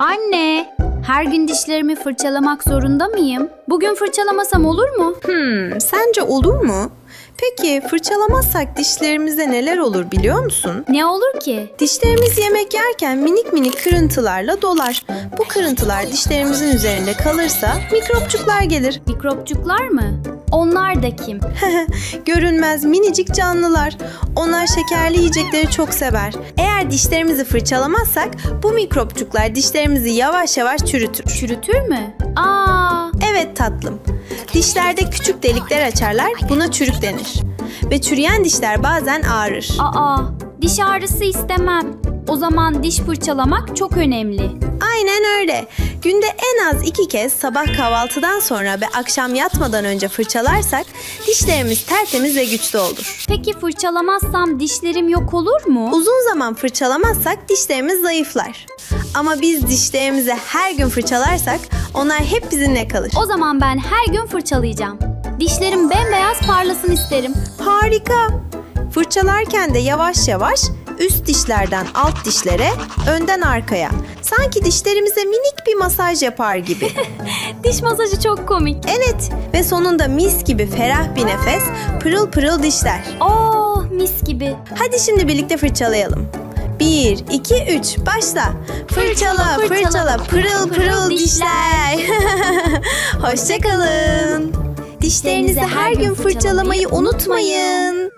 Anne, her gün dişlerimi fırçalamak zorunda mıyım? Bugün fırçalamasam olur mu? Hmm, sence olur mu? Peki fırçalamazsak dişlerimize neler olur biliyor musun? Ne olur ki? Dişlerimiz yemek yerken minik minik kırıntılarla dolar. Bu kırıntılar dişlerimizin üzerinde kalırsa mikropçuklar gelir. Mikropçuklar mı? Onlar da kim? Görünmez minicik canlılar. Onlar şekerli yiyecekleri çok sever. Eğer dişlerimizi fırçalamazsak bu mikropçuklar dişlerimizi yavaş yavaş çürütür. Çürütür mü? Aa, Evet tatlım. Dişlerde küçük delikler açarlar. Buna çürük denir. Ve çürüyen dişler bazen ağrır. aa, diş ağrısı istemem. O zaman diş fırçalamak çok önemli. Aynen öyle. Günde en az iki kez sabah kahvaltıdan sonra ve akşam yatmadan önce fırçalarsak dişlerimiz tertemiz ve güçlü olur. Peki fırçalamazsam dişlerim yok olur mu? Uzun zaman fırçalamazsak dişlerimiz zayıflar. Ama biz dişlerimizi her gün fırçalarsak onlar hep bizimle kalır. O zaman ben her gün fırçalayacağım. Dişlerim bembeyaz parlasın isterim. Harika. Fırçalarken de yavaş yavaş üst dişlerden alt dişlere, önden arkaya. Sanki dişlerimize minik bir masaj yapar gibi. Diş masajı çok komik. Evet ve sonunda mis gibi ferah bir nefes, pırıl pırıl dişler. Oo, mis gibi. Hadi şimdi birlikte fırçalayalım. 1, 2, 3, başla. Fırçala, Fırçala, fırçala, pırıl pırıl dişler. Hoşçakalın. Dişlerinizi her gün fırçalamayı unutmayın.